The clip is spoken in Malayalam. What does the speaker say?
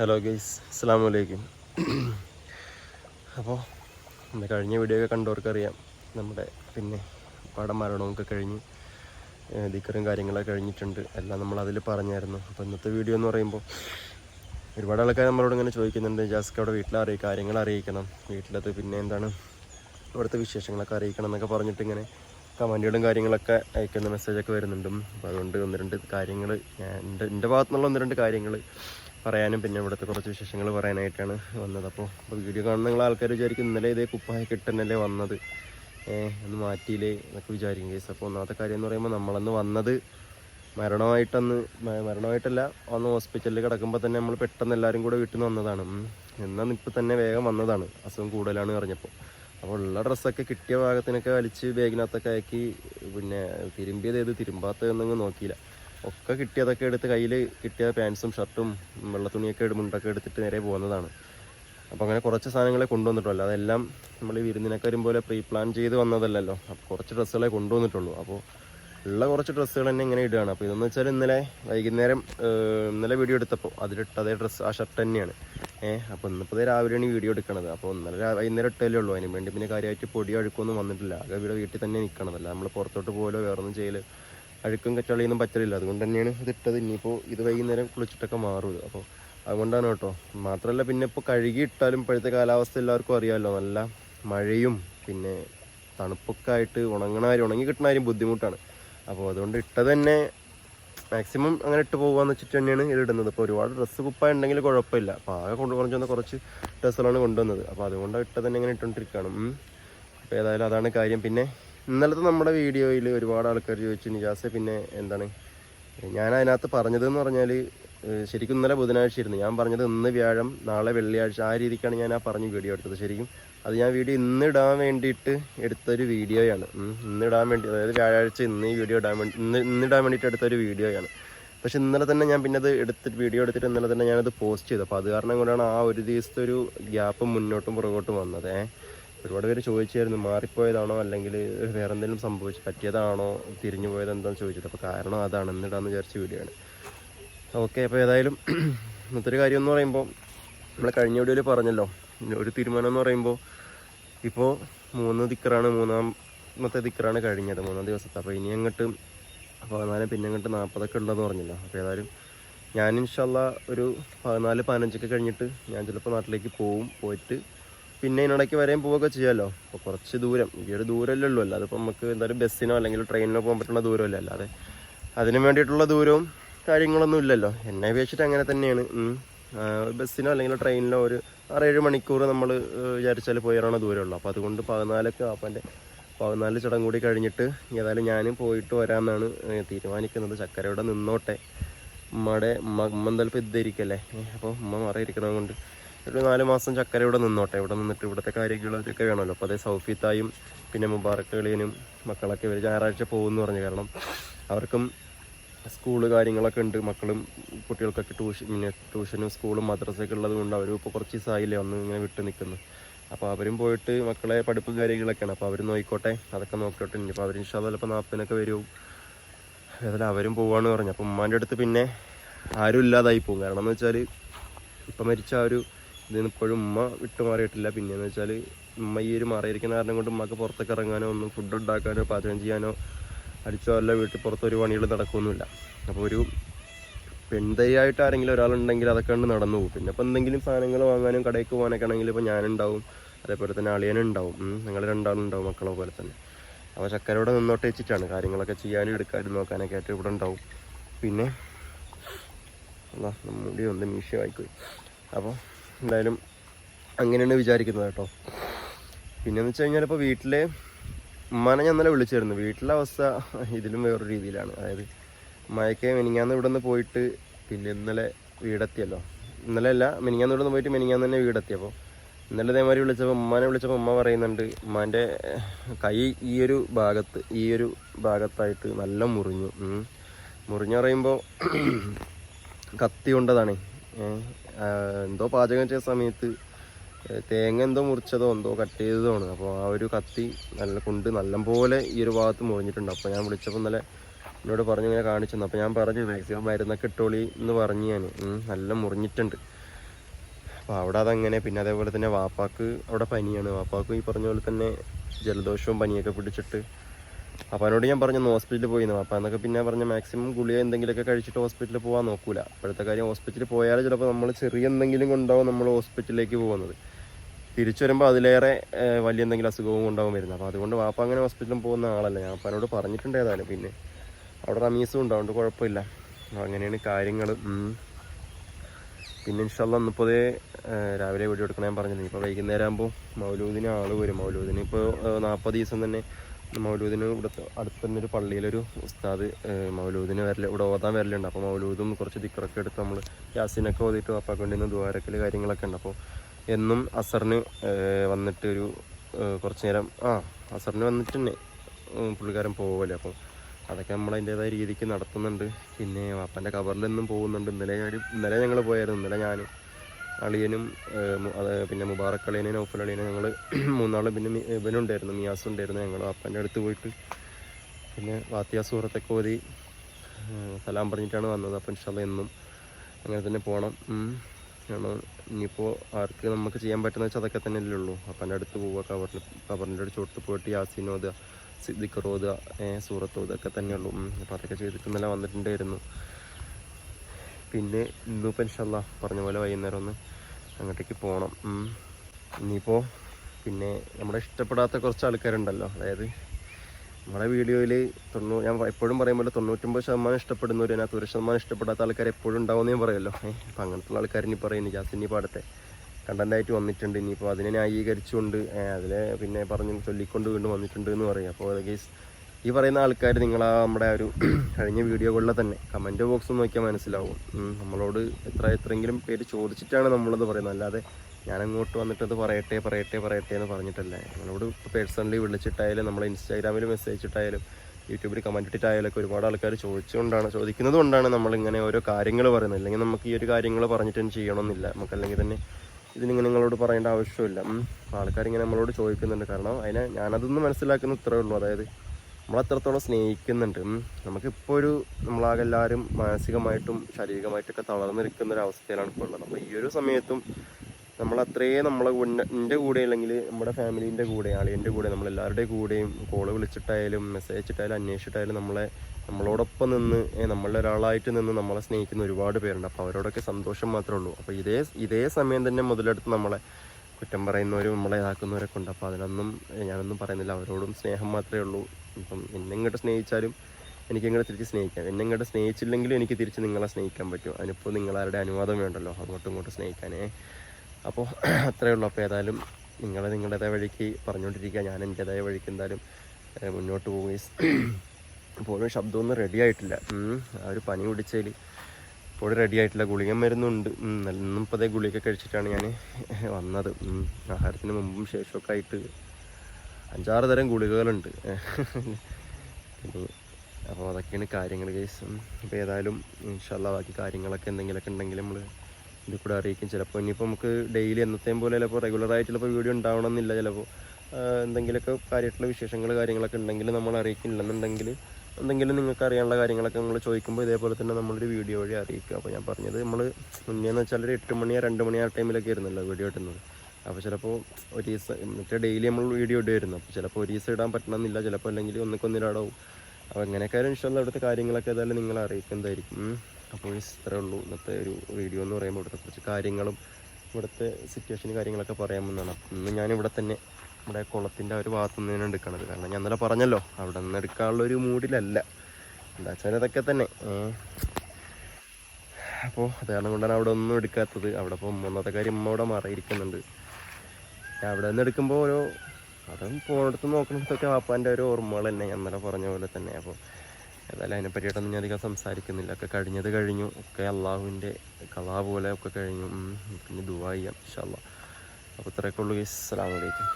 ഹലോ ഗൈസ് അസ്സാം വലൈക്കും അപ്പോൾ നമ്മുടെ കഴിഞ്ഞ വീഡിയോ ഒക്കെ കണ്ടവർക്കറിയാം. നമ്മുടെ പിന്നെ പടം മരണമൊക്കെ കഴിഞ്ഞ് ദിക്കറും കാര്യങ്ങളൊക്കെ കഴിഞ്ഞിട്ടുണ്ട്. എല്ലാം നമ്മൾ അതിൽ പറഞ്ഞായിരുന്നു. അപ്പോൾ ഇന്നത്തെ വീഡിയോ എന്ന് പറയുമ്പോൾ ഒരുപാട് ആൾക്കാർ നമ്മളോട് ഇങ്ങനെ ചോദിക്കുന്നുണ്ട് ജാസ്ക്ക് അവിടെ വീട്ടിൽ കാര്യങ്ങൾ അറിയിക്കണം. വീട്ടിലത് പിന്നെ എന്താണ് അവിടുത്തെ വിശേഷങ്ങളൊക്കെ അറിയിക്കണം എന്നൊക്കെ പറഞ്ഞിട്ട് ഇങ്ങനെ കമന്റുകളും കാര്യങ്ങളൊക്കെ അയക്കുന്ന മെസ്സേജൊക്കെ വരുന്നുണ്ട്. അപ്പോൾ അതുകൊണ്ട് ഒന്ന് രണ്ട് കാര്യങ്ങൾ എന്റെ എന്റെ ഭാഗത്തുനിന്നുള്ള ഒന്ന് രണ്ട് കാര്യങ്ങൾ പറയാനും പിന്നെ ഇവിടുത്തെ കുറച്ച് വിശേഷങ്ങൾ പറയാനായിട്ടാണ് വന്നത്. അപ്പോൾ വീഡിയോ കാണുന്ന നിങ്ങൾ ആൾക്കാർ വിചാരിക്കും ഇന്നലെ ഇതേ കുപ്പായ കിട്ടുന്നല്ലേ വന്നത്. ഒന്ന് മാറ്റിയില്ലേ എന്നൊക്കെ വിചാരിക്കും കേസ് അപ്പോൾ ഒന്നാമത്തെ കാര്യം എന്ന് പറയുമ്പോൾ നമ്മളന്ന് വന്നത് മരണമായിട്ടന്ന് മരണമായിട്ടല്ല അന്ന് ഹോസ്പിറ്റലിൽ കിടക്കുമ്പോൾ തന്നെ നമ്മൾ പെട്ടെന്ന് എല്ലാവരും കൂടെ വീട്ടിൽ നിന്ന് വന്നതാണ്. എന്നാൽ ഇപ്പം തന്നെ വേഗം വന്നതാണ്. അസുഖം കൂടുതലാണ് അറിഞ്ഞപ്പോൾ അപ്പോൾ ഉള്ള ഡ്രസ്സൊക്കെ കിട്ടിയ ഭാഗത്തിനൊക്കെ വലിച്ച് ബാഗിനകത്തൊക്കെ ആക്കി പിന്നെ തിരുമ്പിയത് ഏത് തിരുമ്പാത്തതെന്നൊന്നും നോക്കിയില്ല. ഒക്കെ കിട്ടിയതൊക്കെ എടുത്ത് കയ്യിൽ കിട്ടിയ പാൻസും ഷർട്ടും വെള്ള തുണിയൊക്കെ മുണ്ടൊക്കെ എടുത്തിട്ട് നേരെ പോകുന്നതാണ് അപ്പോൾ അങ്ങനെ കുറച്ച് സാധനങ്ങളെ കൊണ്ടുവന്നിട്ടുള്ളൂ. അതെല്ലാം നമ്മൾ ഈ വിരുന്നിനൊക്കെ വരുമ്പോൾ പ്രീ പ്ലാൻ ചെയ്ത് വന്നതല്ലല്ലോ. അപ്പോൾ കുറച്ച് ഡ്രസ്സുകളെ കൊണ്ടുവന്നിട്ടുള്ളൂ. അപ്പോൾ ഉള്ള കുറച്ച് ഡ്രസ്സുകൾ തന്നെ ഇങ്ങനെ ഇടുകയാണ്. അപ്പോൾ ഇതെന്ന് വെച്ചാൽ ഇന്നലെ വൈകുന്നേരം ഇന്നലെ വീഡിയോ എടുത്തപ്പോൾ അതിലിട്ട അതേ ഡ്രസ്സ് ആ ഷർട്ട് തന്നെയാണ്. ഏഹ് അപ്പോൾ ഇന്നിപ്പോൾ രാവിലെയാണ് വീഡിയോ എടുക്കണത്. അപ്പോൾ ഇന്നലെ വൈകുന്നേരം ഇട്ടല്ലേ ഉള്ളൂ. അതിന് വേണ്ടി പിന്നെ കാര്യമായിട്ട് പൊടി അഴുക്കൊന്നും വന്നിട്ടില്ല. ആകെ വീട് വീട്ടിൽ തന്നെ നിൽക്കണതല്ല നമ്മൾ പുറത്തോട്ട് പോലോ വേറൊന്നും ചെയ്യൽ അഴുക്കും കച്ചളിയൊന്നും പറ്റലില്ല. അതുകൊണ്ട് തന്നെയാണ് ഇത് ഇട്ടത്. ഇനിയിപ്പോൾ ഇത് വൈകുന്നേരം കുളിച്ചിട്ടൊക്കെ മാറും അപ്പോൾ അതുകൊണ്ടാണ് കേട്ടോ. മാത്രമല്ല പിന്നെ ഇപ്പോൾ കഴുകി ഇട്ടാലും ഇപ്പോഴത്തെ കാലാവസ്ഥ എല്ലാവർക്കും അറിയാമല്ലോ. നല്ല മഴയും പിന്നെ തണുപ്പൊക്കെ ആയിട്ട് ഉണങ്ങണാരും ഉണങ്ങി കിട്ടണാരും ബുദ്ധിമുട്ടാണ്. അപ്പോൾ അതുകൊണ്ട് ഇട്ടത് തന്നെ മാക്സിമം അങ്ങനെ ഇട്ട് പോകാന്ന് വെച്ചിട്ട് തന്നെയാണ് ഇത് ഇടുന്നത്. ഇപ്പോൾ ഒരുപാട് ഡ്രസ്സ് കുപ്പായ ഉണ്ടെങ്കിൽ കുഴപ്പമില്ല. അപ്പോൾ ആകെ കൊണ്ട് കുറഞ്ഞു വന്ന കുറച്ച് ഡ്രസ്സുകളാണ് കൊണ്ടുവന്നത്. അപ്പോൾ അതുകൊണ്ട് ഇട്ടത് തന്നെ ഇങ്ങനെ ഇട്ടുകൊണ്ടിരിക്കുകയാണ്. അപ്പോൾ ഏതായാലും അതാണ് കാര്യം. പിന്നെ ഇന്നലത്തെ നമ്മുടെ വീഡിയോയിൽ ഒരുപാട് ആൾക്കാർ ചോദിച്ചു നിജാസെ പിന്നെ എന്താണ്? ഞാൻ അതിനകത്ത് പറഞ്ഞതെന്ന് പറഞ്ഞാൽ ശരിക്കും ഇന്നലെ ബുധനാഴ്ച ആയിരുന്നു. ഞാൻ പറഞ്ഞത് ഇന്ന് വ്യാഴം നാളെ വെള്ളിയാഴ്ച ആ രീതിക്കാണ് ഞാൻ ആ പറഞ്ഞ് വീഡിയോ എടുത്തത്. ശരിക്കും അത് ഞാൻ വീഡിയോ ഇന്ന് ഇടാൻ വേണ്ടിയിട്ട് എടുത്തൊരു വീഡിയോയാണ്. ഇന്ന് ഇടാൻ വേണ്ടി അതായത് വ്യാഴാഴ്ച ഇന്ന് ഈ വീഡിയോ ഇടാൻ വേണ്ടി ഇന്ന് ഇന്ന് ഇടാൻ വേണ്ടിയിട്ട് എടുത്തൊരു വീഡിയോയാണ്. പക്ഷെ ഇന്നലെ തന്നെ ഞാൻ പിന്നെ അത് എടുത്തിട്ട് വീഡിയോ എടുത്തിട്ട് ഇന്നലെ തന്നെ ഞാനത് പോസ്റ്റ് ചെയ്തു. അപ്പോൾ അത് കാരണം കൊണ്ടാണ് ആ ഒരു ദിവസത്തെ ഒരു ഗ്യാപ്പ് മുന്നോട്ടും പുറകോട്ടും വന്നത്. ഏഹ് ഒരുപാട് പേര് ചോദിച്ചായിരുന്നു മാറിപ്പോയതാണോ അല്ലെങ്കിൽ വേറെ എന്തെങ്കിലും സംഭവിച്ചു പറ്റിയതാണോ തിരിഞ്ഞു പോയത് എന്താണെന്ന് ചോദിച്ചത്. അപ്പോൾ കാരണം അതാണ് എന്നിടാന്ന് വിചാരിച്ച വീഡിയോ ആണ് ഓക്കെ അപ്പോൾ ഏതായാലും ഇന്നത്തെ കാര്യം എന്ന് പറയുമ്പോൾ നമ്മൾ കഴിഞ്ഞ വീഡിയോയിൽ പറഞ്ഞല്ലോ ഒരു തീരുമാനം എന്ന് പറയുമ്പോൾ ഇപ്പോൾ മൂന്ന് ദിക്കറാണ് മൂന്നാമത്തെ ദിക്കറാണ് കഴിഞ്ഞത് മൂന്നാം ദിവസത്തെ. അപ്പോൾ ഇനി അങ്ങോട്ട് പതിനാല് പിന്നെ അങ്ങോട്ട് നാൽപ്പതൊക്കെ ഉള്ളതെന്ന് പറഞ്ഞല്ലോ. അപ്പോൾ ഏതായാലും ഞാൻ ഇൻഷല്ല ഒരു പതിനാല് പതിനഞ്ചൊക്കെ കഴിഞ്ഞിട്ട് ഞാൻ ചിലപ്പോൾ നാട്ടിലേക്ക് പോവും പോയിട്ട് പിന്നെ ഇതിനിടയ്ക്ക് വരെയും പോവുകയൊക്കെ ചെയ്യാമല്ലോ അപ്പോൾ കുറച്ച് ദൂരം. ഈ ഒരു ദൂരമല്ലേ ഉള്ളൂ. അല്ലാതെ ഇപ്പോൾ നമുക്ക് എന്തായാലും ബസ്സിനോ അല്ലെങ്കിൽ ട്രെയിനിനോ പോകാൻ പറ്റുന്ന ദൂരമല്ല? അല്ലാതെ അതിന് വേണ്ടിയിട്ടുള്ള ദൂരവും കാര്യങ്ങളൊന്നും ഇല്ലല്ലോ. എന്നെ അപേക്ഷിച്ചിട്ട് അങ്ങനെ തന്നെയാണ്. ബസ്സിനോ അല്ലെങ്കിൽ ട്രെയിനിലോ ഒരു ആറേഴ് മണിക്കൂർ നമ്മൾ വിചാരിച്ചാൽ പോയിറാണ് ദൂരമുള്ളൂ. അപ്പോൾ അതുകൊണ്ട് പതിനാലൊക്കെ അപ്പന്റെ പതിനാല് ചടങ്ങ് കൂടി കഴിഞ്ഞിട്ട് ഏതായാലും ഞാനും പോയിട്ട് വരാമെന്നാണ് തീരുമാനിക്കുന്നത്. ചക്കരയുടെ നിന്നോട്ടെ. ഉമ്മയുടെ ഉമ്മ ഉമ്മ എന്തായാലും ഇപ്പോൾ ഇതായിരിക്കല്ലേ? അപ്പോൾ ഉമ്മ മാറിയിരിക്കണത് കൊണ്ട് ഒരു നാല് മാസം ചക്കര ഇവിടെ നിന്നോട്ടെ. ഇവിടെ നിന്നിട്ട് ഇവിടുത്തെ കാര്യങ്ങളൊക്കെ വേണമല്ലോ. അപ്പോൾ അതേ സൗഫിത്തായും പിന്നെ മുബാറക്ക് കളിയനും മക്കളൊക്കെ ഇവർ ഞായറാഴ്ച പോകുമെന്ന് പറഞ്ഞു. കാരണം അവർക്കും സ്കൂൾ കാര്യങ്ങളൊക്കെ ഉണ്ട്. മക്കളും കുട്ടികൾക്കൊക്കെ ട്യൂഷൻ പിന്നെ ട്യൂഷനും സ്കൂളും മദ്രസയൊക്കെ ഉള്ളത് കൊണ്ട് അവരും ഇപ്പോൾ കുറച്ച് ദിവസമായില്ലേ ഒന്ന് ഇങ്ങനെ വിട്ട് നിൽക്കുന്നു. അപ്പോൾ അവരും പോയിട്ട് മക്കളെ പഠിപ്പും കാര്യങ്ങളൊക്കെയാണ്. അപ്പോൾ അവർ നോക്കിക്കോട്ടെ അതൊക്കെ നോക്കിക്കോട്ടെ. ഇനിയിപ്പോൾ അവർ ഇഷ്ടം ചിലപ്പോൾ നാൽപ്പതിനൊക്കെ വരും. ഏതായാലും അവരും പോവാന്ന് പറഞ്ഞു. അപ്പോൾ ഉമ്മാന്റെ അടുത്ത് പിന്നെ ആരും ഇല്ലാതായി പോകും. കാരണം എന്ന് വെച്ചാൽ ഇപ്പം മരിച്ച ആ ഒരു ഇതിന് ഇപ്പോഴും ഉമ്മ വിട്ടു മാറിയിട്ടില്ല. പിന്നെയെന്ന് വെച്ചാൽ ഉമ്മ ഈ ഒരു മാറിയിരിക്കുന്ന കാരണം കൊണ്ട് ഉമ്മക്ക് പുറത്തൊക്കെ ഇറങ്ങാനോ ഒന്നും ഫുഡ് ഉണ്ടാക്കാനോ പാചകം ചെയ്യാനോ അടിച്ചോ അല്ല വീട്ടിൽ പുറത്ത് ഒരു പണികൾ നടക്കുമൊന്നുമില്ല അപ്പോൾ ഒരു പെൺതൈയായിട്ട് ആരെങ്കിലും ഒരാളുണ്ടെങ്കിൽ അതൊക്കെ ഉണ്ട് നടന്നു പോകും. പിന്നെ ഇപ്പോൾ എന്തെങ്കിലും സാധനങ്ങൾ വാങ്ങാനും കടയ്ക്ക് പോകാനൊക്കെ ആണെങ്കിൽ ഇപ്പോൾ ഞാനുണ്ടാവും. അതേപോലെ തന്നെ അളിയനുണ്ടാവും. ഞങ്ങൾ രണ്ടാളുണ്ടാവും മക്കളെ പോലെ തന്നെ. അപ്പോൾ ചക്കരയോടെ നിന്നോട്ട് വെച്ചിട്ടാണ് കാര്യങ്ങളൊക്കെ ചെയ്യാനും എടുക്കാനും നോക്കാനൊക്കെ ആയിട്ട് ഇവിടെ ഉണ്ടാവും. പിന്നെ അതാ മുടി ഒന്ന് മീശ വായിപ്പോയി അപ്പോൾ എന്തായാലും അങ്ങനെയാണ് വിചാരിക്കുന്നത് കേട്ടോ. പിന്നെന്ന് വെച്ച് കഴിഞ്ഞാൽ ഇപ്പോൾ വീട്ടിലെ ഉമ്മാനെ ഞാൻ ഇന്നലെ വിളിച്ചിരുന്നു. വീട്ടിലെ അവസ്ഥ ഇതിലും വേറൊരു രീതിയിലാണ്. അതായത് ഉമ്മയൊക്കെ മിനിങ്ങാന്ന് ഇവിടെ നിന്ന് പോയിട്ട് പിന്നെ ഇന്നലെ വീടെത്തിയല്ലോ. ഇന്നലെ അല്ല മിനിങ്ങാന്ന് ഇവിടെ നിന്ന് പോയിട്ട് മിനിങ്ങാന്ന് തന്നെ വീടെത്തിയപ്പോൾ ഇന്നലെ ഇതേമാതിരി വിളിച്ചപ്പോൾ ഉമ്മാനെ വിളിച്ചപ്പോൾ ഉമ്മ പറയുന്നുണ്ട് ഉമ്മാന്റെ കൈ ഈ ഒരു ഭാഗത്ത് ഈ ഒരു ഭാഗത്തായിട്ട് നല്ല മുറിഞ്ഞു. മുറിഞ്ഞു പറയുമ്പോൾ കത്തി കൊണ്ടതാണ്. എന്തോ പാചകം ചെയ്ത സമയത്ത് തേങ്ങ എന്തോ മുറിച്ചതോ എന്തോ കട്ട് ചെയ്തതോ ആണ് അപ്പോൾ ആ ഒരു കത്തി നല്ല കൊണ്ട് നല്ലപോലെ ഈ ഒരു ഭാഗത്ത് മുറിഞ്ഞിട്ടുണ്ട്. അപ്പോൾ ഞാൻ വിളിച്ചപ്പോൾ ഇന്നലെ എന്നോട് പറഞ്ഞു ഇങ്ങനെ കാണിച്ചു അപ്പോൾ ഞാൻ പറഞ്ഞു മാക്സിമം മരുന്നൊക്കെ ഇട്ടോളി എന്ന് പറഞ്ഞു ഞാൻ. നല്ല മുറിഞ്ഞിട്ടുണ്ട്. അപ്പോൾ അവിടെ അതങ്ങനെ പിന്നെ അതേപോലെ തന്നെ വാപ്പാക്ക് അവിടെ പനിയാണ്. വാപ്പാക്കും ഈ പറഞ്ഞ പോലെ തന്നെ ജലദോഷവും പനിയൊക്കെ പിടിച്ചിട്ട് അപ്പോൾ അവനോട് ഞാൻ പറഞ്ഞു ഹോസ്പിറ്റലിൽ പോയിരുന്നു അപ്പോൾ എന്നൊക്കെ പിന്നെ പറഞ്ഞ മാക്സിമം ഗുളിക എന്തെങ്കിലുമൊക്കെ കഴിച്ചിട്ട് ഹോസ്പിറ്റലിൽ പോകാൻ നോക്കൂല. അപ്പോഴത്തെ കാര്യം ഹോസ്പിറ്റലിൽ പോയാൽ ചിലപ്പോൾ നമ്മൾ ചെറിയ എന്തെങ്കിലും കൊണ്ടാവും നമ്മൾ ഹോസ്പിറ്റലിലേക്ക് പോകുന്നത്. തിരിച്ചു വരുമ്പോൾ അതിലേറെ വലിയ എന്തെങ്കിലും അസുഖവും ഉണ്ടാവും വരുന്നത്. അപ്പോൾ അതുകൊണ്ട് വാപ്പ അങ്ങനെ ഹോസ്പിറ്റലിൽ പോകുന്ന ആളല്ല. ഞാൻ അപ്പനോട് പറഞ്ഞിട്ടുണ്ട് ഏതായാലും പിന്നെ. അവിടെ റമീസും ഉണ്ട്. അതുകൊണ്ട് കുഴപ്പമില്ല. അങ്ങനെയാണ് കാര്യങ്ങൾ പിന്നെ ഇൻഷല്ല ഇന്നിപ്പോഴേ രാവിലെ വീഡിയോ എടുക്കണം ഞാൻ പറഞ്ഞിരുന്നു ഇപ്പോൾ വൈകുന്നേരം ആകുമ്പോൾ മൗലൂദിന് ആൾ വരും. മൗലൂദിന് ഇപ്പോൾ നാൽപ്പത് ദിവസം തന്നെ മൗലൂദിന് ഇവിടുത്തെ അടുത്ത് തന്നെ ഒരു പള്ളിയിലൊരു ഉസ്താദ് മൗലൂദിന് വരൽ ഇവിടെ ഓതാൻ വരലുണ്ട്. അപ്പോൾ മൗലൂദും കുറച്ച് ദിക്കറൊക്കെ എടുത്ത് നമ്മൾ യാസിനൊക്കെ ഓതിയിട്ട് വേണ്ടി ദ്വാരക്കൽ കാര്യങ്ങളൊക്കെ ഉണ്ട്. അപ്പോൾ എന്നും അസറിന് വന്നിട്ട് ഒരു കുറച്ച് നേരം ആ അസറിന് വന്നിട്ട് തന്നെ പുള്ളിക്കാരൻ പോവല്ലേ അപ്പോൾ അതൊക്കെ നമ്മൾ അതിന്റേതായ രീതിക്ക് നടത്തുന്നുണ്ട്. പിന്നെ വാപ്പന്റെ കബറിലെന്നും പോകുന്നുണ്ട്. ഇന്നലെ ഞാൻ ഇന്നലെ ഞങ്ങൾ പോയായിരുന്നു. ഇന്നലെ ഞാനും അളിയനും പിന്നെ മുബാറക് അളിയനും നൗഫൽ അളിയനും ഞങ്ങൾ മൂന്നാളും പിന്നെ ഇവനുണ്ടായിരുന്നു മിയാസും ഉണ്ടായിരുന്നു ഞങ്ങൾ അപ്പന്റെ അടുത്ത് പോയിട്ട്. പിന്നെ വാത്തിയ സൂറത്തൊക്കെ ഓതി സലാം പറഞ്ഞിട്ടാണ് വന്നത് അപ്പം ഇൻഷാല്ല എന്നും അങ്ങനെ തന്നെ പോകണം. കാരണം ഇനിയിപ്പോൾ ആർക്ക് നമുക്ക് ചെയ്യാൻ പറ്റുന്ന വെച്ചാൽ അതൊക്കെ തന്നെ അല്ലേ ഉള്ളൂ. അപ്പന്റെ അടുത്ത് പോവുക കവറിൽ കവറിന്റെ അടുത്ത് ചോട്ട് പോയിട്ട് യാസീൻ ഓതുക സിദ്ദിഖർ ഓതുക സൂറത്ത് ഓതുക ഒക്കെ തന്നെ ഉള്ളൂ അപ്പോൾ അതൊക്കെ ചെയ്തിട്ട് ഇന്നലെ വന്നിട്ടുണ്ടായിരുന്നു. പിന്നെ ഇന്നിപ്പോൾ ഇൻഷല്ല പറഞ്ഞ പോലെ വൈകുന്നേരം ഒന്ന് അങ്ങോട്ടേക്ക് പോകണം. ഇനിയിപ്പോൾ പിന്നെ നമ്മുടെ ഇഷ്ടപ്പെടാത്ത കുറച്ച് ആൾക്കാരുണ്ടല്ലോ. അതായത് നമ്മുടെ വീഡിയോയിൽ തൊണ്ണൂ ഞാൻ എപ്പോഴും പറയും പോലെ തൊണ്ണൂറ്റൊമ്പത് ശതമാനം ഇഷ്ടപ്പെടുന്നവർ ഞാൻ ഒരു ശതമാനം ഇഷ്ടപ്പെടാത്ത ആൾക്കാർ എപ്പോഴും ഉണ്ടാവുമെന്ന് ഞാൻ പറയുമല്ലോ അപ്പം അങ്ങനത്തെ ആൾക്കാർ ഇനി പറയുന്നു ജാസ് ഇനി പാടത്തെ കണ്ടന്റായിട്ട് വന്നിട്ടുണ്ട്. ഇനിയിപ്പോൾ അതിനെ ന്യായീകരിച്ചുകൊണ്ട് അതിലെ പിന്നെ പറഞ്ഞ് ചൊല്ലിക്കൊണ്ട് വീണ്ടും വന്നിട്ടുണ്ട് എന്ന് പറയും. അപ്പോൾ ഗൈസ് ഈ പറയുന്ന ആൾക്കാർ നിങ്ങൾ ആ നമ്മുടെ ഒരു കഴിഞ്ഞ വീഡിയോകളിലെ തന്നെ കമന്റ് ബോക്സ് നോക്കിയാൽ മനസ്സിലാവും. നമ്മളോട് എത്ര എത്രയെങ്കിലും പേര് ചോദിച്ചിട്ടാണ് നമ്മളത് പറയുന്നത്. അല്ലാതെ ഞാൻ അങ്ങോട്ട് വന്നിട്ട് അത് പറയട്ടെ പറയട്ടെ പറയട്ടെ എന്ന് പറഞ്ഞിട്ടല്ല. നമ്മളോട് പേഴ്സണലി വിളിച്ചിട്ടായാലും നമ്മളെ ഇൻസ്റ്റാഗ്രാമിൽ മെസ്സേജ് ഇട്ടായാലും യൂട്യൂബിൽ കമന്റ് ഇട്ടിട്ടായാലും ഒക്കെ ഒരുപാട് ആൾക്കാർ ചോദിച്ചുകൊണ്ടാണ് ചോദിക്കുന്നത് കൊണ്ടാണ് നമ്മളിങ്ങനെ ഓരോ കാര്യങ്ങൾ പറയുന്നത്. അല്ലെങ്കിൽ നമുക്ക് ഈ ഒരു കാര്യങ്ങൾ പറഞ്ഞിട്ട് ചെയ്യണമെന്നില്ല നമുക്കല്ലെങ്കിൽ തന്നെ ഇതിനിങ്ങനെ നിങ്ങളോട് പറയേണ്ട ആവശ്യമില്ല. ആൾക്കാരിങ്ങനെ നമ്മളോട് ചോദിക്കുന്നുണ്ട്. കാരണം അതിനെ ഞാനതൊന്നും മനസ്സിലാക്കുന്ന ഇത്രയേ ഉള്ളൂ. അതായത് നമ്മളത്രത്തോളം സ്നേഹിക്കുന്നുണ്ട്. നമുക്കിപ്പോൾ ഒരു നമ്മളാകെ എല്ലാവരും മാനസികമായിട്ടും ശാരീരികമായിട്ടൊക്കെ തളർന്നിരിക്കുന്ന ഒരു അവസ്ഥയിലാണ് ഇപ്പോൾ ഉള്ളത്. അപ്പോൾ ഈ ഒരു സമയത്തും നമ്മളത്രയും നമ്മളെ എന്റെ കൂടെ അല്ലെങ്കിൽ നമ്മുടെ ഫാമിലീന്റെ കൂടെ അളിയന്റെ കൂടെ നമ്മളെല്ലാവരുടെയും കൂടെയും കോൾ വിളിച്ചിട്ടായാലും മെസ്സേജ് അയച്ചിട്ടായാലും അന്വേഷിച്ചിട്ടായാലും നമ്മളെ നമ്മളോടൊപ്പം നിന്ന് നമ്മളുടെ ഒരാളായിട്ട് നിന്ന് നമ്മളെ സ്നേഹിക്കുന്ന ഒരുപാട് പേരുണ്ട്. അപ്പോൾ അവരോടൊക്കെ സന്തോഷം മാത്രമേ ഉള്ളൂ. അപ്പോൾ ഇതേ ഇതേ സമയം തന്നെ മുതലെടുത്ത് നമ്മളെ കുറ്റം പറയുന്നവരും നമ്മളെ ഇതാക്കുന്നവരൊക്കെ ഉണ്ട്. അപ്പോൾ അതിനൊന്നും ഞാനൊന്നും പറയുന്നില്ല. അവരോടും സ്നേഹം മാത്രമേ ഉള്ളൂ. ഇപ്പം എന്നെ ഇങ്ങോട്ട് സ്നേഹിച്ചാലും എനിക്ക് ഇങ്ങോട്ട് തിരിച്ച് സ്നേഹിക്കാം. എന്നെ ഇങ്ങോട്ട് സ്നേഹിച്ചില്ലെങ്കിലും എനിക്ക് തിരിച്ച് നിങ്ങളെ സ്നേഹിക്കാൻ പറ്റും. അതിനിപ്പോൾ നിങ്ങളാരുടെ അനുവാദം വേണ്ടല്ലോ? അങ്ങോട്ടും ഇങ്ങോട്ടും സ്നേഹിക്കാനേ. അപ്പോൾ അത്രയേ ഉള്ളൂ. അപ്പോൾ ഏതായാലും നിങ്ങൾ നിങ്ങളുടേതായ വഴിക്ക് പറഞ്ഞുകൊണ്ടിരിക്കുക. ഞാൻ എന്റേതായ വഴിക്ക് എന്തായാലും മുന്നോട്ട് പോവുകയും. ഇപ്പോഴും ശബ്ദമൊന്നും റെഡി ആയിട്ടില്ല. ആ ഒരു പനി പിടിച്ചതിൽ ഇപ്പോഴും റെഡി ആയിട്ടുള്ള ഗുളിക മരുന്നുണ്ട്. ഉം. ഇന്നും ഇപ്പോൾ അതേ ഗുളിക കഴിച്ചിട്ടാണ് ഞാൻ വന്നത്. ആഹാരത്തിന് മുമ്പും ശേഷമൊക്കെ ആയിട്ട് അഞ്ചാറ് തരം ഗുളികകളുണ്ട്. അപ്പോൾ അതൊക്കെയാണ് കാര്യങ്ങൾ കേസ് ഇപ്പോൾ ഏതായാലും ഇൻഷാല്ല ബാക്കി കാര്യങ്ങളൊക്കെ എന്തെങ്കിലുമൊക്കെ ഉണ്ടെങ്കിൽ നമ്മൾ ഇതിൽ കൂടെ അറിയിക്കും. ചിലപ്പോൾ ഇനിയിപ്പോൾ നമുക്ക് ഡെയിലി എന്നത്തെയും പോലെ ചിലപ്പോൾ റെഗുലർ ആയിട്ടുള്ള വീഡിയോ ഉണ്ടാവണമെന്നില്ല. ചിലപ്പോൾ എന്തെങ്കിലുമൊക്കെ കാര്യമായിട്ടുള്ള വിശേഷങ്ങൾ കാര്യങ്ങളൊക്കെ ഉണ്ടെങ്കിൽ നമ്മൾ അറിയിക്കില്ലെന്നുണ്ടെങ്കിൽ എന്തെങ്കിലും നിങ്ങൾക്ക് അറിയാനുള്ള കാര്യങ്ങളൊക്കെ നിങ്ങൾ ചോദിക്കുമ്പോൾ ഇതേപോലെ തന്നെ നമ്മളൊരു വീഡിയോ വഴി അറിയിക്കുക. അപ്പോൾ ഞാൻ പറഞ്ഞത് നമ്മൾ മുന്നേന്ന് വെച്ചാൽ ഒരു എട്ട് മണിയോ രണ്ട് മണിയോ ടൈമിലൊക്കെ ആയിരുന്നല്ലോ വീഡിയോ ഇട്ടുന്നത് അപ്പോൾ ചിലപ്പോൾ ഒരു ദിവസം എന്നിട്ട് ഡെയിലി നമ്മൾ വീഡിയോ ഇടുമായിരുന്നു അപ്പോൾ ചിലപ്പോൾ ഒരു ദിവസം ഇടാൻ പറ്റണമെന്നില്ല. ചിലപ്പോൾ അല്ലെങ്കിൽ ഒന്നിക്കൊന്നിലാടാവും അപ്പോൾ എങ്ങനെയൊക്കെ ഇഷ്ടമുള്ള അവിടുത്തെ കാര്യങ്ങളൊക്കെ ഏതായാലും നിങ്ങൾ അറിയിക്കുന്നതായിരിക്കും. അപ്പോൾ ഇത്രേ ഉള്ളൂ ഇന്നത്തെ ഒരു വീഡിയോ എന്ന് പറയുമ്പോൾ ഇവിടുത്തെ കുറച്ച് കാര്യങ്ങളും ഇവിടുത്തെ സിറ്റുവേഷൻ കാര്യങ്ങളൊക്കെ പറയാമെന്നാണ്. ഇന്ന് ഞാനിവിടെ തന്നെ നമ്മുടെ കുളത്തിന്റെ ഒരു ഭാഗത്ത് നിന്ന് എടുക്കണത്. കാരണം ഞാൻ ഇന്നലെ പറഞ്ഞല്ലോ അവിടെ നിന്ന് എടുക്കാനുള്ള ഒരു മൂഡിലല്ല. എന്താ വെച്ചാൽ അതൊക്കെ തന്നെ. അപ്പോൾ അത് കാരണം കൊണ്ടാണ് അവിടെ ഒന്നും എടുക്കാത്തത്. അവിടെ ഇപ്പോൾ ഒന്നാമത്തെ കാര്യം ഉമ്മ അവിടെ മാറിയിരിക്കുന്നുണ്ട്. അവിടെ നിന്ന് എടുക്കുമ്പോൾ ഓരോ അതും പോകണടുത്ത് നോക്കുന്നിടത്തൊക്കെ വാപ്പാന്റെ ഒരു ഓർമ്മകൾ തന്നെ ഞാൻ ഇന്നലെ പറഞ്ഞ പോലെ തന്നെ. അപ്പോൾ ഏതായാലും അതിനെ പറ്റിയിട്ടൊന്നും ഞാൻ അധികം സംസാരിക്കുന്നില്ല. ഒക്കെ കഴിഞ്ഞത് കഴിഞ്ഞു. ഒക്കെ അള്ളാഹുവിന്റെ കലാ പോലെ ഒക്കെ കഴിഞ്ഞു. പിന്നെ ദുബായി ചെയ്യാം ഇൻഷാ അല്ലാ അപ്പോൾ ഇത്രയൊക്കെ ഉള്ളൂ വലൈക്കും